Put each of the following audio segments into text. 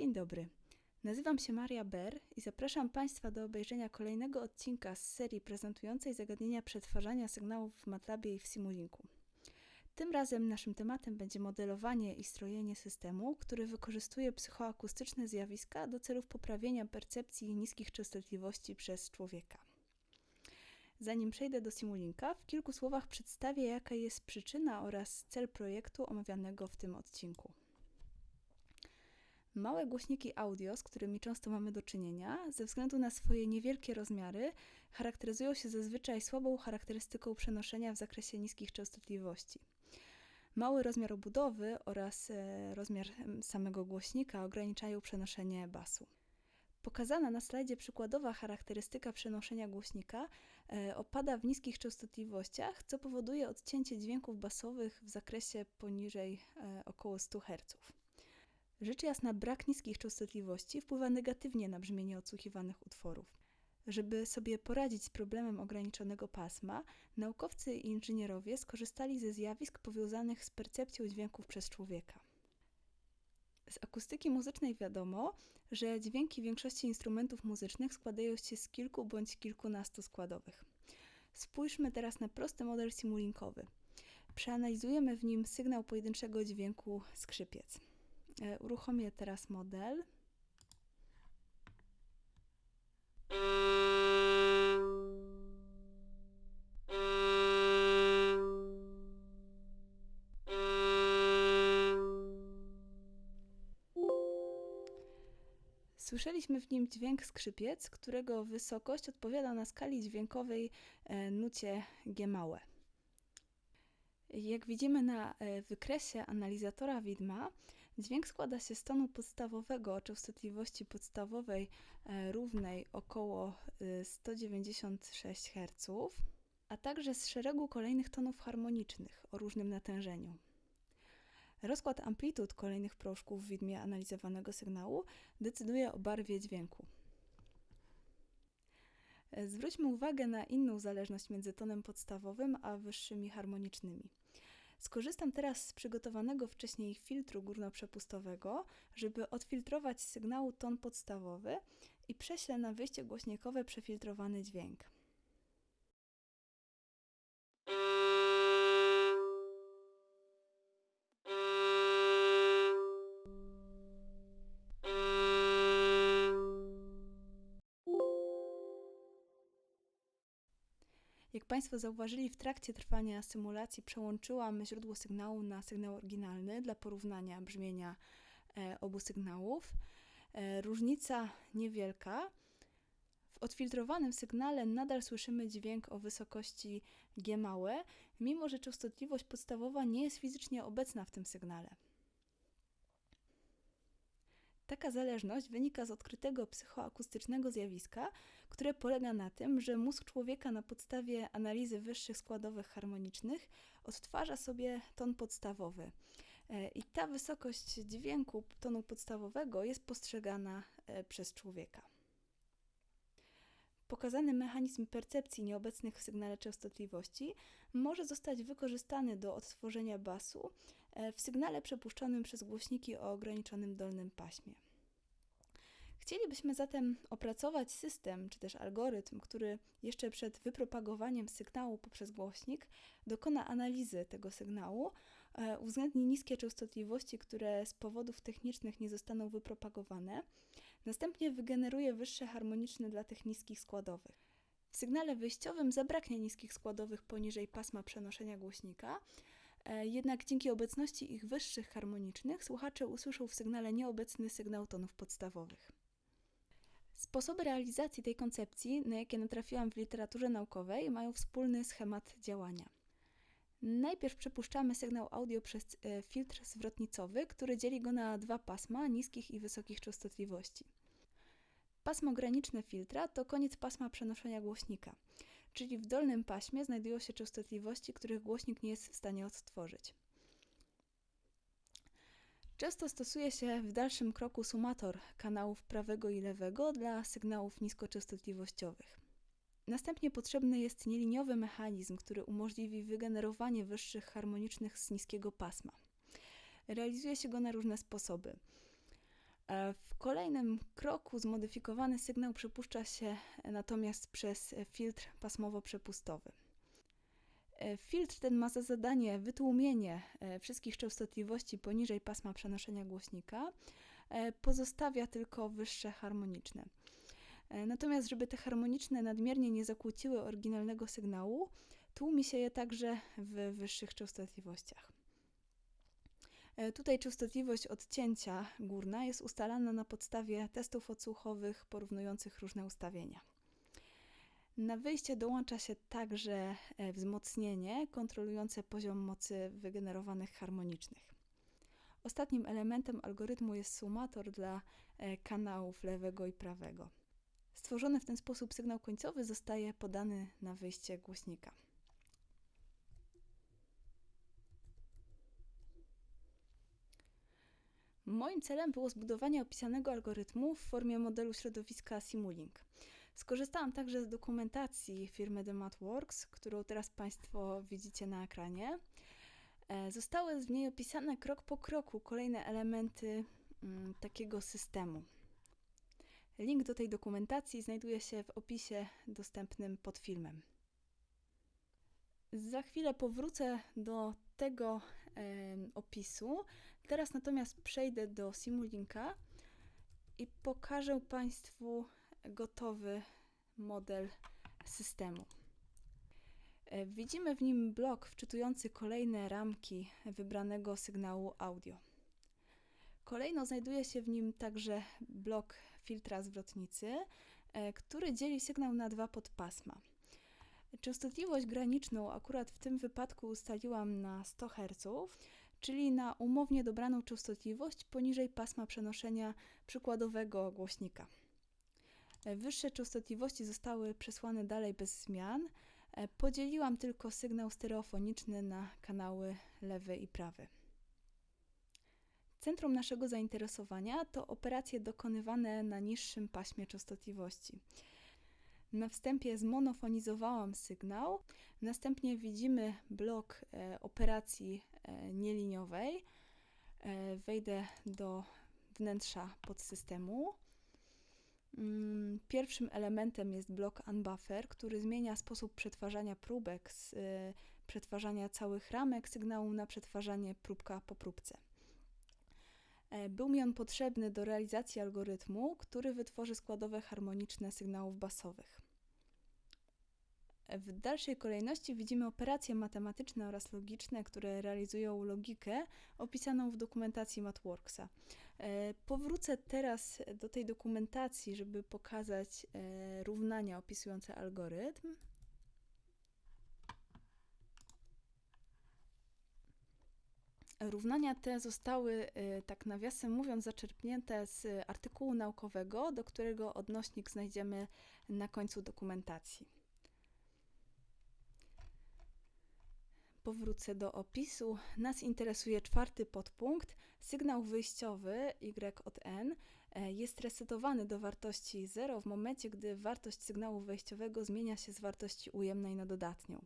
Dzień dobry. Nazywam się Maria Ber i zapraszam Państwa do obejrzenia kolejnego odcinka z serii prezentującej zagadnienia przetwarzania sygnałów w MATLABie i w Simulinku. Tym razem naszym tematem będzie modelowanie i strojenie systemu, który wykorzystuje psychoakustyczne zjawiska do celów poprawienia percepcji niskich częstotliwości przez człowieka. Zanim przejdę do Simulinka, w kilku słowach przedstawię, jaka jest przyczyna oraz cel projektu omawianego w tym odcinku. Małe głośniki audio, z którymi często mamy do czynienia, ze względu na swoje niewielkie rozmiary, charakteryzują się zazwyczaj słabą charakterystyką przenoszenia w zakresie niskich częstotliwości. Mały rozmiar obudowy oraz e, rozmiar samego głośnika ograniczają przenoszenie basu. Pokazana na slajdzie przykładowa charakterystyka przenoszenia głośnika e, opada w niskich częstotliwościach, co powoduje odcięcie dźwięków basowych w zakresie poniżej e, około 100 Hz. Rzecz jasna, brak niskich częstotliwości wpływa negatywnie na brzmienie odsłuchiwanych utworów. Żeby sobie poradzić z problemem ograniczonego pasma, naukowcy i inżynierowie skorzystali ze zjawisk powiązanych z percepcją dźwięków przez człowieka. Z akustyki muzycznej wiadomo, że dźwięki większości instrumentów muzycznych składają się z kilku bądź kilkunastu składowych. Spójrzmy teraz na prosty model simulinkowy. Przeanalizujemy w nim sygnał pojedynczego dźwięku skrzypiec. E, uruchomię teraz model. Słyszeliśmy w nim dźwięk skrzypiec, którego wysokość odpowiada na skali dźwiękowej e, nucie G małe. Jak widzimy na e, wykresie analizatora widma, dźwięk składa się z tonu podstawowego o częstotliwości podstawowej e, równej około 196 e, Hz, a także z szeregu kolejnych tonów harmonicznych o różnym natężeniu. Rozkład amplitud kolejnych proszków w widmie analizowanego sygnału decyduje o barwie dźwięku. Zwróćmy uwagę na inną zależność między tonem podstawowym a wyższymi harmonicznymi. Skorzystam teraz z przygotowanego wcześniej filtru górnoprzepustowego, żeby odfiltrować z sygnału ton podstawowy i prześlę na wyjście głośnikowe przefiltrowany dźwięk. Państwo zauważyli, w trakcie trwania symulacji przełączyłam źródło sygnału na sygnał oryginalny dla porównania brzmienia e, obu sygnałów. E, różnica niewielka. W odfiltrowanym sygnale nadal słyszymy dźwięk o wysokości G małe, mimo że częstotliwość podstawowa nie jest fizycznie obecna w tym sygnale. Taka zależność wynika z odkrytego psychoakustycznego zjawiska, które polega na tym, że mózg człowieka na podstawie analizy wyższych składowych harmonicznych odtwarza sobie ton podstawowy. E, I ta wysokość dźwięku tonu podstawowego jest postrzegana e, przez człowieka. Pokazany mechanizm percepcji nieobecnych w sygnale częstotliwości może zostać wykorzystany do odtworzenia basu w sygnale przepuszczonym przez głośniki o ograniczonym dolnym paśmie. Chcielibyśmy zatem opracować system czy też algorytm, który jeszcze przed wypropagowaniem sygnału poprzez głośnik dokona analizy tego sygnału, e, uwzględni niskie częstotliwości, które z powodów technicznych nie zostaną wypropagowane, następnie wygeneruje wyższe harmoniczne dla tych niskich składowych. W sygnale wyjściowym zabraknie niskich składowych poniżej pasma przenoszenia głośnika, e, jednak dzięki obecności ich wyższych harmonicznych słuchacze usłyszą w sygnale nieobecny sygnał tonów podstawowych. Sposoby realizacji tej koncepcji, na jakie natrafiłam w literaturze naukowej, mają wspólny schemat działania. Najpierw przepuszczamy sygnał audio przez e, filtr zwrotnicowy, który dzieli go na dwa pasma niskich i wysokich częstotliwości. Pasmo graniczne filtra to koniec pasma przenoszenia głośnika, czyli w dolnym paśmie znajdują się częstotliwości, których głośnik nie jest w stanie odtworzyć. Często stosuje się w dalszym kroku sumator kanałów prawego i lewego dla sygnałów niskoczęstotliwościowych. Następnie potrzebny jest nieliniowy mechanizm, który umożliwi wygenerowanie wyższych harmonicznych z niskiego pasma. Realizuje się go na różne sposoby. E, W kolejnym kroku zmodyfikowany sygnał przepuszcza się natomiast przez filtr pasmowo-przepustowy. E, Filtr ten ma za zadanie wytłumienie e, wszystkich częstotliwości poniżej pasma przenoszenia głośnika, pozostawia tylko wyższe harmoniczne. Natomiast, żeby te harmoniczne nadmiernie nie zakłóciły oryginalnego sygnału, tłumi się je także w wyższych częstotliwościach. E, Tutaj częstotliwość odcięcia górna jest ustalana na podstawie testów odsłuchowych porównujących różne ustawienia. Na wyjście dołącza się także e, wzmocnienie kontrolujące poziom mocy wygenerowanych harmonicznych. Ostatnim elementem algorytmu jest sumator dla e, kanałów lewego i prawego. Stworzony w ten sposób sygnał końcowy zostaje podany na wyjście głośnika. Moim celem było zbudowanie opisanego algorytmu w formie modelu środowiska Simulink. Skorzystałam także z dokumentacji firmy The Mathworks, którą teraz Państwo widzicie na ekranie. E, Zostały w niej opisane krok po kroku kolejne elementy mm, takiego systemu. Link do tej dokumentacji znajduje się w opisie dostępnym pod filmem. Za chwilę powrócę do tego opisu. Teraz natomiast przejdę do Simulinka i pokażę Państwu gotowy model systemu. E, Widzimy w nim blok wczytujący kolejne ramki wybranego sygnału audio. Kolejno znajduje się w nim także blok filtra zwrotnicy, e, który dzieli sygnał na dwa podpasma. Częstotliwość graniczną akurat w tym wypadku ustaliłam na 100 Hz, czyli na umownie dobraną częstotliwość poniżej pasma przenoszenia przykładowego głośnika. E, Wyższe częstotliwości zostały przesłane dalej bez zmian. E, Podzieliłam tylko sygnał stereofoniczny na kanały lewy i prawy. Centrum naszego zainteresowania to operacje dokonywane na niższym paśmie częstotliwości. Na wstępie zmonofonizowałam sygnał, następnie widzimy blok e, operacji nieliniowej. E, wejdę do wnętrza podsystemu. Mm, Pierwszym elementem jest blok unbuffer, który zmienia sposób przetwarzania próbek z e, przetwarzania całych ramek sygnału na przetwarzanie próbka po próbce. E, Był mi on potrzebny do realizacji algorytmu, który wytworzy składowe harmoniczne sygnałów basowych. W dalszej kolejności widzimy operacje matematyczne oraz logiczne, które realizują logikę opisaną w dokumentacji Mathworksa. E, Powrócę teraz do tej dokumentacji, żeby pokazać e, równania opisujące algorytm. Równania te zostały, e, tak nawiasem mówiąc, zaczerpnięte z artykułu naukowego, do którego odnośnik znajdziemy na końcu dokumentacji. Powrócę do opisu. Nas interesuje czwarty podpunkt. Sygnał wyjściowy y od n e, jest resetowany do wartości 0 w momencie, gdy wartość sygnału wejściowego zmienia się z wartości ujemnej na dodatnią.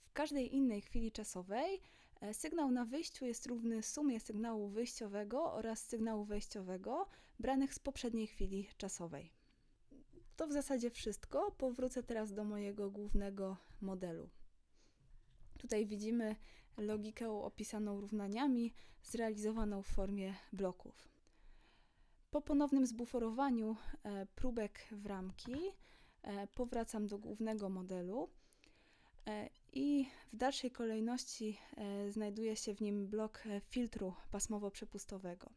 W każdej innej chwili czasowej e, sygnał na wyjściu jest równy sumie sygnału wyjściowego oraz sygnału wejściowego branych z poprzedniej chwili czasowej. To w zasadzie wszystko. Powrócę teraz do mojego głównego modelu. Tutaj widzimy logikę opisaną równaniami, zrealizowaną w formie bloków. Po ponownym zbuforowaniu e, próbek w ramki e, powracam do głównego modelu e, i w dalszej kolejności znajduje się w nim blok filtru pasmowo-przepustowego.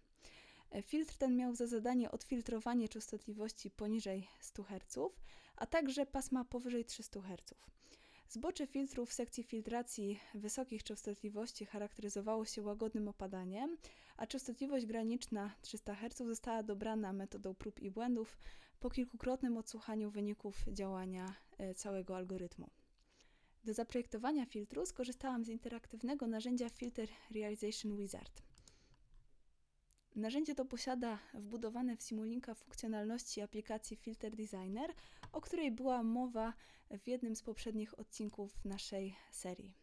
Filtr ten miał za zadanie odfiltrowanie częstotliwości poniżej 100 Hz, a także pasma powyżej 300 Hz. Zbocze filtru w sekcji filtracji wysokich częstotliwości charakteryzowało się łagodnym opadaniem, a częstotliwość graniczna 300 Hz została dobrana metodą prób i błędów po kilkukrotnym odsłuchaniu wyników działania e, całego algorytmu. Do zaprojektowania filtru skorzystałam z interaktywnego narzędzia Filter Realization Wizard. Narzędzie to posiada wbudowane w Simulinka funkcjonalności aplikacji Filter Designer, o której była mowa w jednym z poprzednich odcinków naszej serii.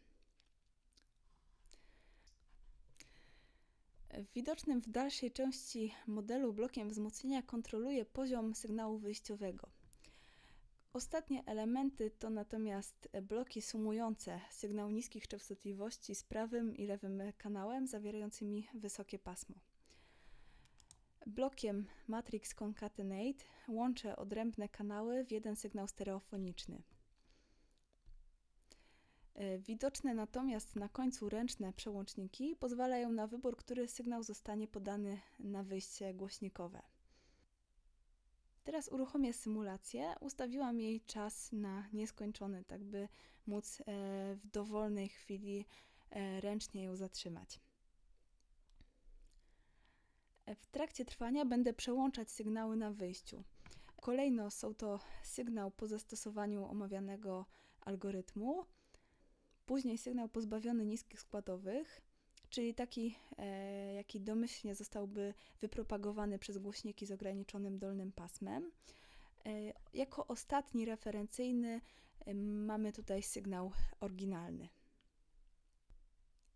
Widocznym w dalszej części modelu blokiem wzmocnienia kontroluje poziom sygnału wyjściowego. Ostatnie elementy to natomiast bloki sumujące sygnał niskich częstotliwości z prawym i lewym kanałem zawierającymi wysokie pasmo. Blokiem Matrix Concatenate łączę odrębne kanały w jeden sygnał stereofoniczny. E, widoczne natomiast na końcu ręczne przełączniki pozwalają na wybór, który sygnał zostanie podany na wyjście głośnikowe. Teraz uruchomię symulację. Ustawiłam jej czas na nieskończony, tak by móc e, w dowolnej chwili e, ręcznie ją zatrzymać. W trakcie trwania będę przełączać sygnały na wyjściu. Kolejno są to sygnał po zastosowaniu omawianego algorytmu, później sygnał pozbawiony niskich składowych, czyli taki, e, jaki domyślnie zostałby wypropagowany przez głośniki z ograniczonym dolnym pasmem. E, jako ostatni referencyjny e, mamy tutaj sygnał oryginalny.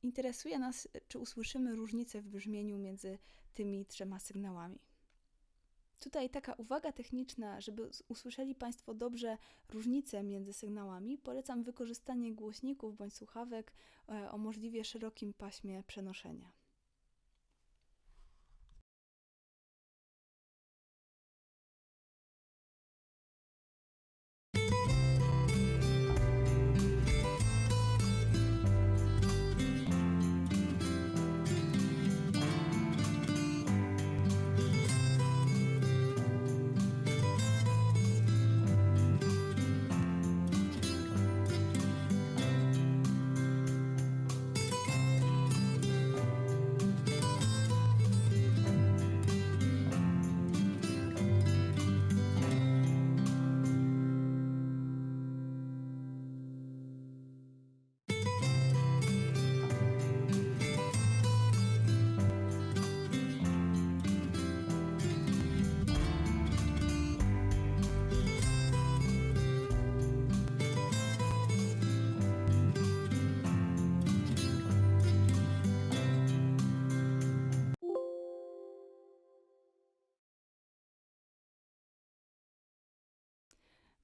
Interesuje nas, czy usłyszymy różnicę w brzmieniu między tymi trzema sygnałami. Tutaj taka uwaga techniczna, żeby usłyszeli Państwo dobrze różnice między sygnałami, polecam wykorzystanie głośników bądź słuchawek e, o możliwie szerokim paśmie przenoszenia.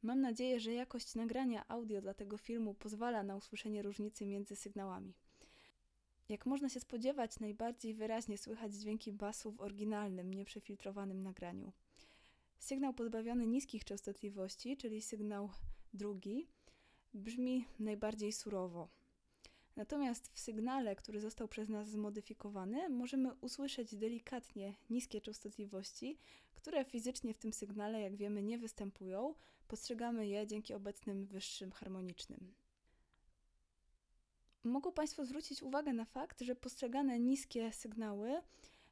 Mam nadzieję, że jakość nagrania audio dla tego filmu pozwala na usłyszenie różnicy między sygnałami. Jak można się spodziewać, najbardziej wyraźnie słychać dźwięki basu w oryginalnym, nieprzefiltrowanym nagraniu. Sygnał pozbawiony niskich częstotliwości, czyli sygnał drugi, brzmi najbardziej surowo. Natomiast w sygnale, który został przez nas zmodyfikowany, możemy usłyszeć delikatnie niskie częstotliwości, które fizycznie w tym sygnale, jak wiemy, nie występują. Postrzegamy je dzięki obecnym wyższym harmonicznym. Mogą Państwo zwrócić uwagę na fakt, że postrzegane niskie sygnały,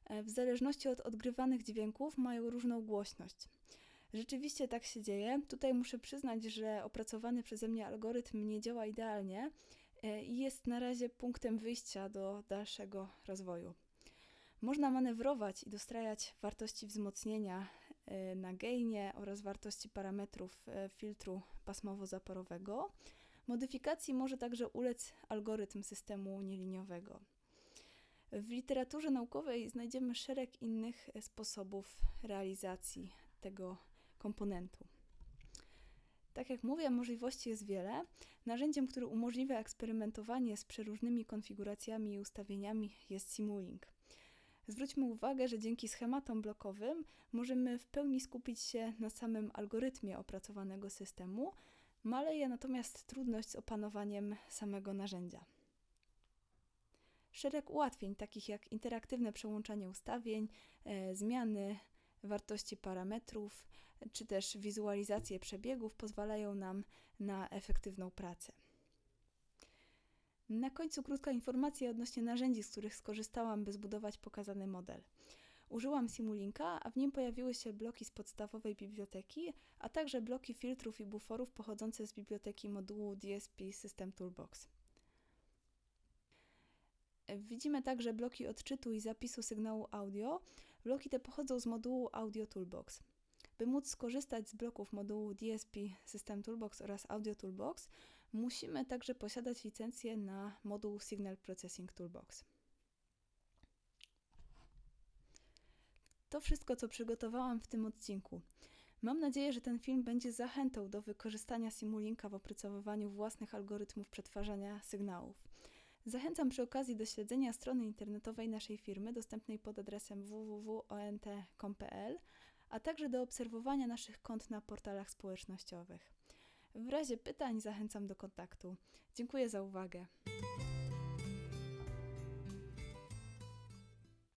e, w zależności od odgrywanych dźwięków, mają różną głośność. Rzeczywiście tak się dzieje. Tutaj muszę przyznać, że opracowany przeze mnie algorytm nie działa idealnie i jest na razie punktem wyjścia do dalszego rozwoju. Można manewrować i dostrajać wartości wzmocnienia e, na gainie oraz wartości parametrów e, filtru pasmowo-zaporowego. Modyfikacji może także ulec algorytm systemu nieliniowego. W literaturze naukowej znajdziemy szereg innych sposobów realizacji tego komponentu. Tak jak mówię, możliwości jest wiele. Narzędziem, które umożliwia eksperymentowanie z przeróżnymi konfiguracjami i ustawieniami jest Simulink. Zwróćmy uwagę, że dzięki schematom blokowym możemy w pełni skupić się na samym algorytmie opracowanego systemu, maleje natomiast trudność z opanowaniem samego narzędzia. Szereg ułatwień, takich jak interaktywne przełączanie ustawień, e, zmiany wartości parametrów, czy też wizualizacje przebiegów pozwalają nam na efektywną pracę. Na końcu krótka informacja odnośnie narzędzi, z których skorzystałam, by zbudować pokazany model. Użyłam Simulinka, a w nim pojawiły się bloki z podstawowej biblioteki, a także bloki filtrów i buforów pochodzące z biblioteki modułu DSP System Toolbox. Widzimy także bloki odczytu i zapisu sygnału audio. Bloki te pochodzą z modułu Audio Toolbox. By móc skorzystać z bloków modułu DSP System Toolbox oraz Audio Toolbox, musimy także posiadać licencję na moduł Signal Processing Toolbox. to wszystko, co przygotowałam w tym odcinku. Mam nadzieję, że ten film będzie zachętą do wykorzystania Simulinka w opracowywaniu własnych algorytmów przetwarzania sygnałów. Zachęcam przy okazji do śledzenia strony internetowej naszej firmy dostępnej pod adresem www.ont.com.pl, a także do obserwowania naszych kont na portalach społecznościowych. W razie pytań zachęcam do kontaktu. Dziękuję za uwagę.